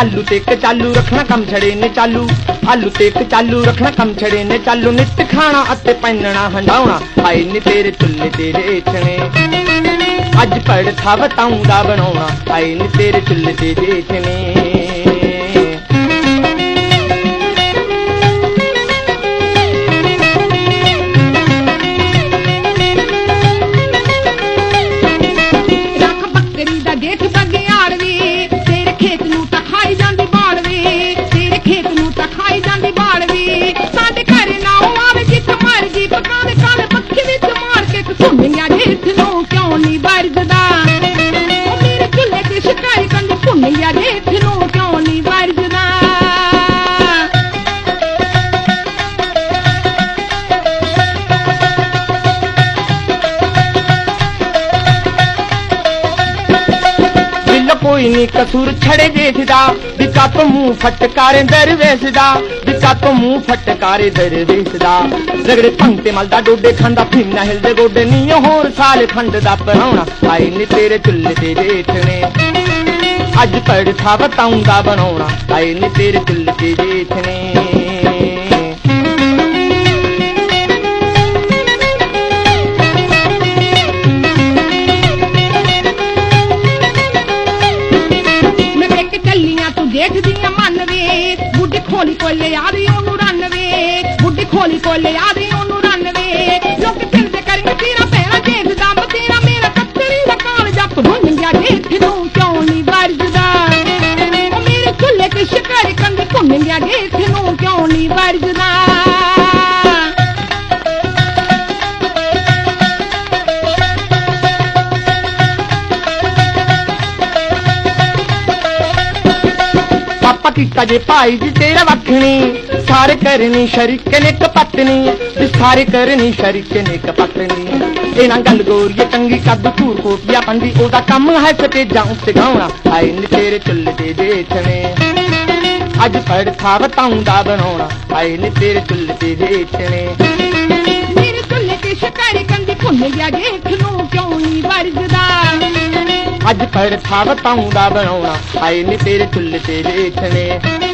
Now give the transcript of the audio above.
ਆਲੂ ਤੇ ਇੱਕ ਚਾਲੂ ਰੱਖਣਾ ਕੰਮ ਛੜੇ ਨੇ ਚਾਲੂ। ਆਲੂ ਤੇ ਇੱਕ ਚਾਲੂ ਰੱਖਣਾ ਕੰਮ ਛੜੇ ਨੇ ਚਾਲੂ। ਨਿੱਤ ਖਾਣਾ ਅਤੇ ਪੈਨਣਾ ਹੰਡਾਉਣਾ। ਹਾਏ ਨੀ ਤੇਰੇ ਚੁੱਲ੍ਹੇ ਤੇ ਰੇਛਣੇ ਅੱਜ ਪੜ ਥਾ ਬਤਾਉਂਦਾ ਬਣਾਉਣਾ। ਹਾਏ ਨੀ ਤੇਰੇ ਚੁੱਲ੍ਹੇ ਤੇ ਰੇਛਣੇ ਰੱਖ मिठलो क्यों नहीं ਕੋਈ ਨੀ ਕਸੂਰ ਛੜੇ ਦੇਖਦਾ ਵਿਕਾ ਤੋਂ ਮੂੰਹ ਫਟਕਾਰੇ ਦਰਵੇਸ਼ ਦਾ ਵਿਕਾ ਤੋਂ ਮੂੰਹ ਫਟਕਾਰੇ ਦਰਵੇਸ਼ ਦਾ ਰਗੜੇ ਭੰਗ ਮਲਦਾ ਡੋਡੇ ਖਾਂਦਾ ਫਿਰਨਾ ਹਿਲਦੇ ਗੋਡੇ ਨਹੀਂ ਹੋਰ ਸਾਲ ਖੰਡ ਦਾ ਪਰਾਉਣਾ ਆਏ ਨੀ ਤੇਰੇ ਚੁੱਲ੍ਹੇ ਤੇ ਜੇਠਣੇ ਅੱਜ ਪੜ ਥਾ ਬਤਾਉਂਦਾ ਬਣਾਉਣਾ। ਆਏ ਨੀ ਤੇਰੇ ਚੁੱਲ੍ਹੇ ਤੇ ਜੇਠਣੇ ਚੱਲੀਆਂ ਤੂੰ ਵੇ ਬੁੱਢੀ ਖੋਲੀ ਕੋਲੇ ਆ ਰਹੀ ਉਹਨੂੰ ਰੰਨ ਵੇ ਬੁੱਢੀ ਖੋਲੀ ਕੋਲੇ ਆ ਉਹਨੂੰ ਰੰਨ ਵੇ ਲੋਕ ਫਿਰਦੇ ਕਰੀਂ ਤੇਰਾ ਪੈਰਾ ਦੇਖਦਾ ਮੈਂ ਤੇਰਾ ਮੇਰਾ ਕੱਤਰੀ ਦਾ ਕਾਲ ਜੱਪ ਬਣ ਗਿਆ ਦੇਖ ਨੂੰ ਕਿਉਂ ਨਹੀਂ ਵਰਜਦਾ? ਮੇਰੇ ਚੁੱਲ੍ਹੇ ਤੇ ਸ਼ਿਕਾਰੀ ਕੰਦੀ ਘੁੰਮ ਗਿਆ ਦੇਖ ਨੂੰ ਕਿਉਂ ਨਹੀਂ ਵਰਜਦਾ? ਕੀਤਾ ਜੇ ਭਾਈ ਜੀ ਤੇਰਾ ਵੱਖਣੀ ਸਾਰੇ ਕਰਨੀ ਸ਼ਰੀਕ ਨੇ ਇੱਕ ਪਤਨੀ ਸਾਰੇ ਕਰਨੀ ਸ਼ਰੀਕ ਨੇ ਇੱਕ ਇਹਨਾਂ ਗੱਲ ਗੋਰੀਏ, ਚੰਗੀ ਕੱਦ ਧੂਰ ਕੋਟੀਆ ਪੰਦੀ ਉਹਦਾ ਕੰਮ ਹੈ ਸਤੇ ਜਾਉਂ ਗਾਉਣਾ, ਆਏ ਨੀ ਤੇਰੇ ਚੁੱਲ੍ਹੇ ਤੇ ਦੇਖਣੇ ਅੱਜ ਫੜ ਥਾ ਬਤਾਉਂਦਾ ਬਣਾਉਣਾ, ਆਏ ਨੀ ਤੇਰੇ ਚੁੱਲ੍ਹੇ ਤੇ ਦੇਖਣੇ ਮੇਰੇ ਚੁੱਲ੍ਹੇ ਤੇ ਸ਼ਿਕਾਰੀ ਕੰਦੀ ਘੁੰਮ ਗਿਆ, ਦੇਖ ਨੂੰ ਅੱਜ ਫੜ ਥਾ ਬਤਾਉਂਦਾ ਬਣਾਉਣਾ। ਆਏ ਨੀ ਤੇਰੇ ਚੁੱਲ੍ਹੇ ਤੇ ਦੇਖਣੇ